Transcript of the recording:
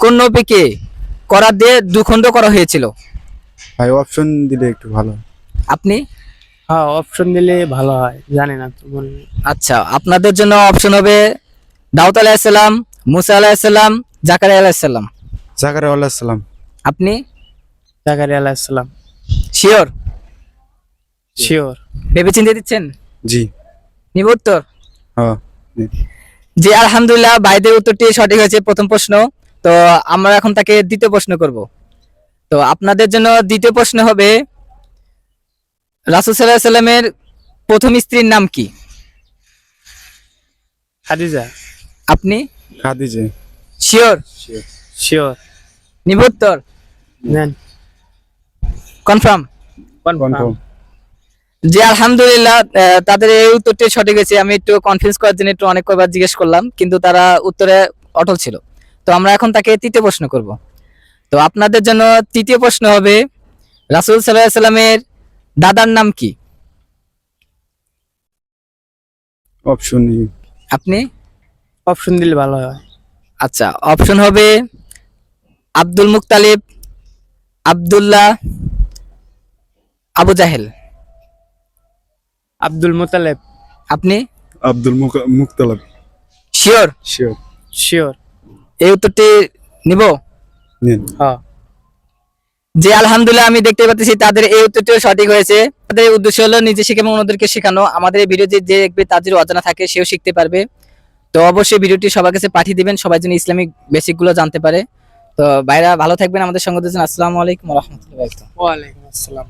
কোন নবীকে করা দিয়ে দুখণ্ড করা হয়েছিল? ভাই অপশন দিলে একটু ভালো আপনি? হ্যাঁ অপশন দিলে ভালো হয় জানি না তো আচ্ছা আপনাদের জন্য অপশন হবে দাউদ আলাইসাল্লাম মুসা আলাইসাল্লাম জাকারিয়া আলাইসাল্লাম জাকারিয়া আলাইহিস সালাম। আপনি? জাকারিয়া আলাইসালাম শিওর শিওর ভেবে চিন্তে দিচ্ছেন? জি। নিব উত্তর? হ্যাঁ জি। জি আলহামদুলিল্লাহ ভাইদের উত্তরটি সঠিক হয়েছে। প্রথম প্রশ্ন তো আমরা এখন তাকে দ্বিতীয় প্রশ্ন করব। তো আপনাদের জন্য দ্বিতীয় প্রশ্ন হবে রাসুল সাল্লাহ সাল্লামের প্রথম স্ত্রীর নাম কি? খাদিজা। আপনি? খাদিজে। শিওর? শিওর। নিব উত্তর? নেন। কনফার্ম? কনফার্ম। জি আলহামদুলিল্লাহ তাদের এই উত্তরটি সঠিক হয়েছে। আমি একটু কনফিউজ করার জন্য একটু অনেক কয়বার জিজ্ঞেস করলাম কিন্তু তারা উত্তরে অটল ছিল। তো আমরা এখন তাকে তৃতীয় প্রশ্ন করব। তো আপনাদের জন্য তৃতীয় প্রশ্ন হবে রাসুল সাল্লাহ সাল্লামের দাদার নাম কি? অপশন আপনি? অপশন দিলে ভালো হয়। আচ্ছা অপশন হবে আব্দুল মুক্তালিব আবদুল্লাহ আবু জাহেল। আব্দুল মোতালেব। আপনি? Abdul Muktalab. Sure sure sure এই উত্তরটি নিব? হ্যাঁ। যে আলহামদুলিল্লাহ আমি দেখতে পাচ্ছি তাদের এই উত্তরটিও সঠিক হয়েছে। তাদের উদ্দেশ্য হলো নিজে শিখে এবং অন্যদেরকে শেখানো। আমাদের এই ভিডিও যে দেখবে তাদের অজানা থাকে সেও শিখতে পারবে। তো অবশ্যই ভিডিওটি সবার কাছে পাঠিয়ে দিবেন সবাই যেন ইসলামিক বেসিকগুলো জানতে পারে। তো ভাইরা ভালো থাকবেন আমাদের সঙ্গে। দিয়েছেন আসসালামু আলাইকুম রহমতুল্লাহ ওয়ালাইকুম আসসালাম।